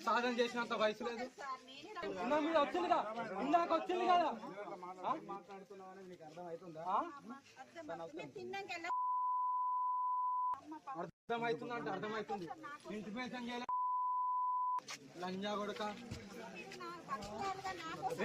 సాధన చేసినంత వయసు లేదు. సార్ నా మీద వచ్చిందిగా ఇందాక వచ్చింది కదా. అర్థం అర్థమవుతుంది అంటే అర్థమవుతుంది. ఇంటిమేషన్ చేయలే. లంజా కొడుక.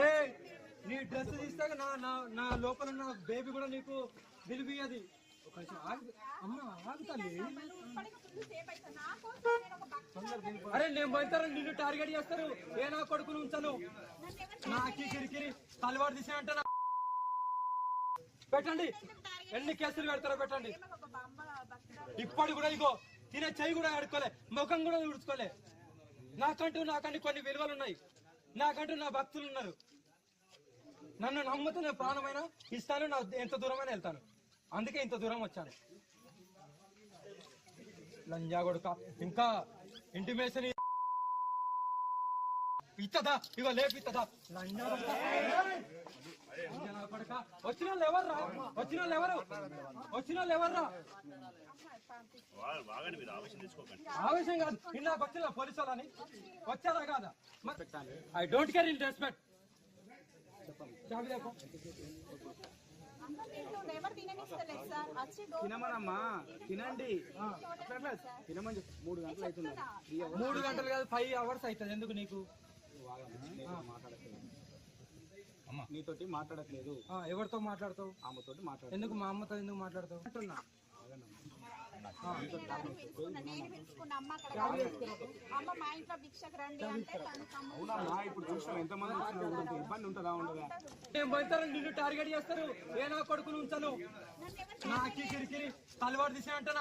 ఏ నీ డ్రెస్ తీస్తే నా నా నా లోపల ఉన్న బేబీ కూడా నీకు విలువది ఒక అమ్మ నేను అరే నేను పోయితారు నిన్ను టార్గెట్ చేస్తారు. ఏ నా కొడుకును ఉంచను? నాకి కిరికిరి తలవాడు తీసానంటే పెట్టండి. ఎన్ని కేసులు పెడతారో పెట్టండి. ఇప్పటి కూడా ఇగో తినే చెయ్యి కూడా ఆడుకోలే ముఖం కూడా ఉడుచుకోలే నాకంటూ నాకంటూ కొన్ని విలువలు ఉన్నాయి నాకంటూ నా భక్తులు ఉన్నారు నన్ను నమ్ముతున్న ప్రాణమైన ఇస్తాను నా ఎంత దూరమైనా వెళ్తాను. అందుకే ఇంత దూరం వచ్చాను. లంజా కొడుక ఇంకా ఇంటిమేషన్ ఇత్తదా? ఇగో లేపిత్తదా లంజా కొడుక. లంజా కొడుక. వచ్చిన వాళ్ళు ఎవర్రా? వచ్చిన వాళ్ళు ఎవరు? వచ్చిన వాళ్ళు ఎవర్రా? ఆవేశం కాదు. ఇందాక వచ్చిన పోలీసు వాళ్ళని. వచ్చారా కాదా? I don't care in respect చెప్పండి. తినమనమ్మా తినండి. తినమని చెప్పు. మూడు గంటలు అవుతుంది మూడు గంటలు కాదు ఫైవ్ అవర్స్ అవుతుంది. ఎందుకు నీకు? మాట్లాడట్లేదు. నీతోటి మాట్లాడట్లేదు. ఎవరితో మాట్లాడతావు? ఆమెతోటి మాట్లాడ ఎందుకు మా అమ్మతో ఎందుకు మాట్లాడతావు? అంటున్నా. నేను అమ్మ అక్కడ అమ్మ మా ఇంట్లో భిక్షకు రండి అంటే తను తమ్ముడు ఎంతమంది ఉంటుందా నేను నిన్ను టార్గెట్ చేస్తారు ఏ నా కొడుకును ఉంచను నాకి కిరికిరి తలవాడు తీసానంటే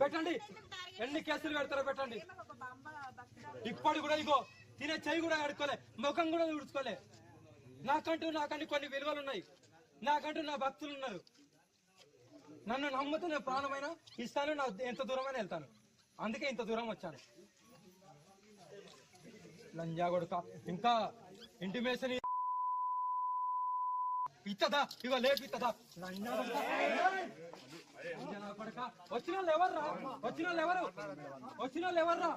పెట్టండి. ఎన్ని కేసులు పెడతారో పెట్టండి. ఇప్పటి కూడా ఇగో తినే చెయ్యి కూడా ఆడుకోలే ముఖం కూడా ఉడుచుకోలే నాకంటూ నాకంటూ కొన్ని విలువలు ఉన్నాయి. నాకంటూ నా భక్తులు ఉన్నారు. నన్ను నమ్ముతూ నేను ప్రాణమైన ఇస్తాను నా ఎంత దూరమైనా వెళ్తాను. అందుకే ఇంత దూరం వచ్చాను. లంజా కొడుక ఇంకా ఇంటిమేషన్ ఇచ్చదా ఇగో లేపిత్తదా లంజా లంజా కొడుక. వచ్చిన వాళ్ళు ఎవర్రా వచ్చిన వాళ్ళు ఎవరు? వచ్చిన వాళ్ళు ఎవర్రా